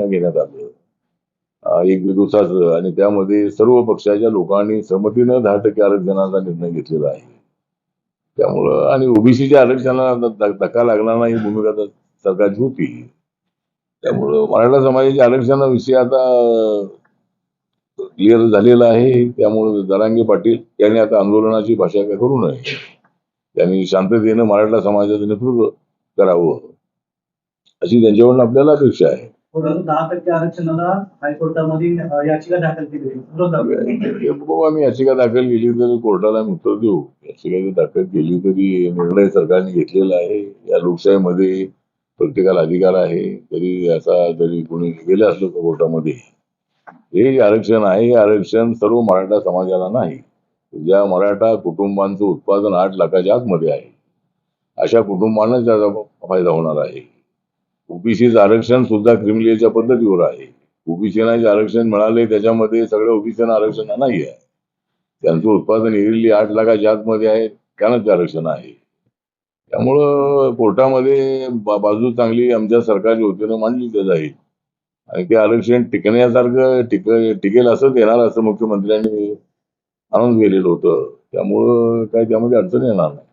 आरक्षण घेण्यात आलं. एक दिवसाचं आणि त्यामध्ये सर्व पक्षाच्या लोकांनी संमतीनं दहा टक्के आरक्षणाचा निर्णय घेतलेला आहे. त्यामुळं आणि ओबीसीच्या आरक्षणाला धक्का लागणार नाही ही भूमिका सरकारची होती. त्यामुळं मराठा समाजाच्या आरक्षणाविषयी आता क्लिअर झालेला आहे. त्यामुळे दरांगे पाटील यांनी आता आंदोलनाची भाषा काय करू नये. त्यांनी शांततेनं मराठा समाजाचं नेतृत्व करावं. अशी त्यांच्याकडून आपल्याला अपेक्षा आहे. परंतु दहा टक्के आरक्षणाला हायकोर्टामध्ये याचिका दाखल केली होती. आम्ही याचिका दाखल केली तर कोर्टाला आम्ही उत्तर देऊ. याचिका जर दाखल केली तरी निर्णय सरकारने घेतलेला आहे. या लोकशाहीमध्ये प्रत्येकाला अधिकार आहे. तरी असा जरी कोणी गेलं असलं का कोर्टामध्ये. हे जे आरक्षण आहे हे आरक्षण सर्व मराठा समाजाला नाही. ज्या मराठा कुटुंबांचं उत्पादन आठ लाखाच्या आतमध्ये आहे अशा कुटुंबांना त्याचा फायदा होणार आहे. ओबीसीचं आरक्षण सुद्धा क्रिमिलियरच्या पद्धतीवर आहे. ओबीसीना जे आरक्षण मिळाले त्याच्यामध्ये सगळ्या ओबीसीना आरक्षण नाही आहे. त्यांचं उत्पादन एरिली आठ लाखाच्या आतमध्ये आहे त्यांनाच ते आरक्षण आहे. त्यामुळं कोर्टामध्ये बाजू चांगली आमच्या सरकारच्या वतीनं मांडली ते जाईल. आणि ते आरक्षण टिकण्यासारखं टिक टिकेल असंच येणार असं मुख्यमंत्र्यांनी आणून गेलेलं होतं. त्यामुळं काय त्यामध्ये अडचण येणार नाही.